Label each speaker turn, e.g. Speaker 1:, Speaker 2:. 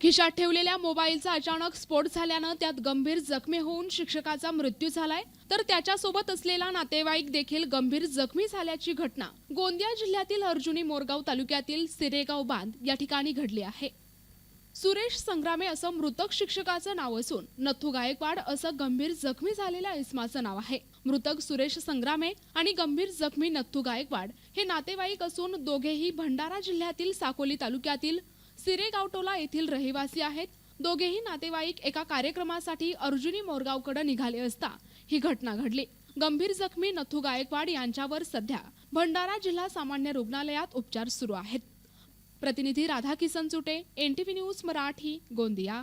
Speaker 1: खिशात ठेवलेल्या मोबाईलचा अचानक स्फोट झाल्यानं त्यात गंभीर जखमी होऊन शिक्षकाचा मृत्यू झालाय. तर त्याच्यासोबत असलेला नातेवाईक देखील गंभीर जखमी झाल्याची घटना. गोंदिया जिल्ह्यातील अर्जुनी मोरगाव तालुक्यातील सिरेगाव बांध या ठिकाणी घडली आहे. सुरेश संग्रामे असं मृतक शिक्षकाचं नाव असून नथू गायकवाड असं गंभीर जखमी झालेल्या इस्माचं नाव आहे. मृतक सुरेश संग्रामे आणि गंभीर जखमी नथू गायकवाड हे नातेवाईक असून दोघेही भंडारा जिल्ह्यातील साकोली तालुक्यातील सिरेगावटोला येथील रहिवासी आहेत. दोघेही नातेवाईक एका कार्यक्रमासाठी अर्जुनी मोरगावकडे निघाले असता ही घटना घडली. गंभीर जखमी नथू गायकवाड यांच्यावर सध्या भंडारा जिल्हा सामान्य रुग्णालयात उपचार सुरू आहेत. प्रतिनिधी राधा किसन चुटे एनटीव्ही न्यूज मराठी गोंदिया.